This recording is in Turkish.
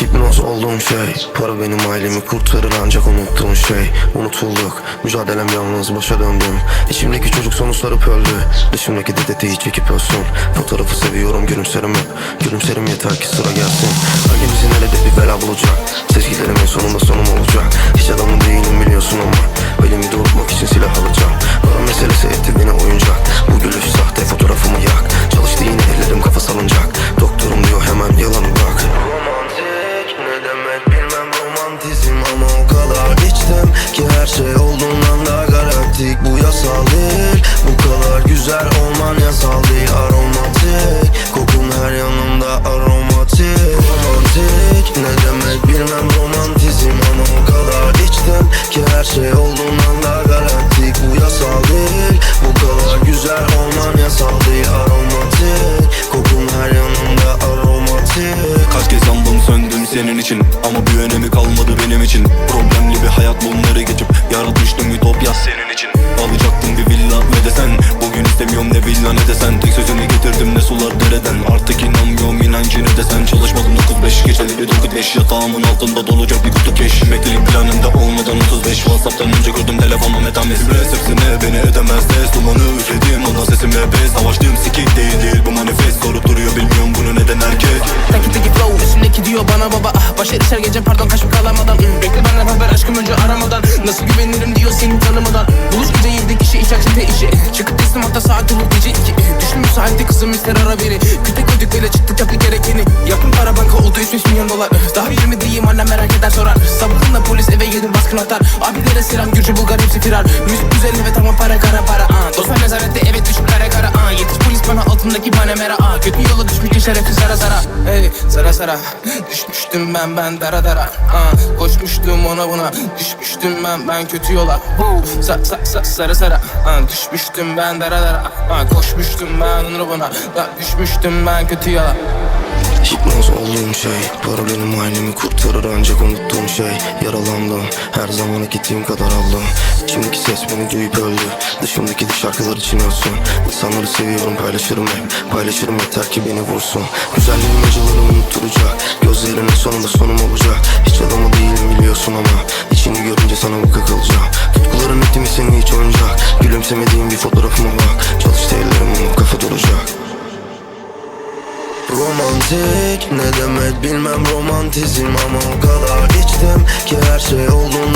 Hipnoz olduğum şey Para benim ailemi kurtarır ancak unuttuğum şey. Unutulduk Mücadelem yalnız başa döndüm. İçimdeki çocuk sonu sarıp öldü Dışımdaki de çekip ölsün. Fotoğrafı seviyorum gülümserim hep. Gülümserim yeter ki sıra gelsin. Hangimizin elede bir bela bulacak? Sezgilerim sonunda sonum olacak. Hiç adamın senin için. Ama bir önemi kalmadı benim için. Problemli bir hayat bunları geçip Yaratmıştım. Ütopya senin için. Alacaktım bir villa ne desen. Bugün istemiyorum ne villa ne desen. Tek sözünü getirdim ne sular dereden. Artık inanmıyorum inancını desen. Çalışmadım 9-5 geceleri 9-5 Yatağımın altında dolacak bir kutu keş. Emeklilik planında olmadan 35 Whatsapp'tan önce gördüm telefonum etames Resepsine beni edemez Test dumanı üfledim. Ona sesim ve bez Savaştığım sikik değil değil. Bu manifest Sorup duruyor. Bilmiyorum bunu neden Başa düşer gece pardon kaçma kalamadan. Bekle benden haber aşkım önce aramadan. Nasıl güvenirim diyor seni tanımadan. Buluş gece yedi kişi iç açıkta işi. Çıkıp teslim hatta saat olup gece iki. Düştüm müsaitte kızım ister ara beni. Kütek ödük bile çıktı tabi gerekeni. Yakın para banka oldu 3 milyon dolar Daha 20 Gelir baskın atar Abilere selam Gürcü Bulgar hepsi firar Müzik güzel ve tamam para kara para ah. Dostlar nezarette evet düşük kara kara ah. Yetiş polis bana altındaki banemera ah. Kötü yola düşmüş ki şerefi zara zara Hey zara zara Düşmüştüm ben ben dara dara ah. Koşmuştum ona buna Düşmüştüm ben ben kötü yola Woo. sa, sa, sa, Sara sara ah. Düşmüştüm ben dara dara ah. Koşmuştum ben ona buna ah. Düşmüştüm ben kötü yola Hipnoz olduğum şey Para benim ailemi kurtarır ancak unuttuğum şey. Yaralandım her zaman gittiğim kadar aldım. Şimdiki ses beni duyup öldü. Dışımdaki de şarkılar için ölsün. İnsanları seviyorum paylaşırım hep. Paylaşırım yeter ki beni vursun. Güzelliğim acıları unutturacak. Gözlerinin sonunda sonum olacak. Hiç adamı değilim biliyorsun ama içini görünce sana bu kakılacağım Tutkuların etimi seni hiç oyuncak Gülümsemediğim bir fotoğrafıma bak Romantik ne demek bilmem romantizm Ama o kadar içtim ki her şey olduğundan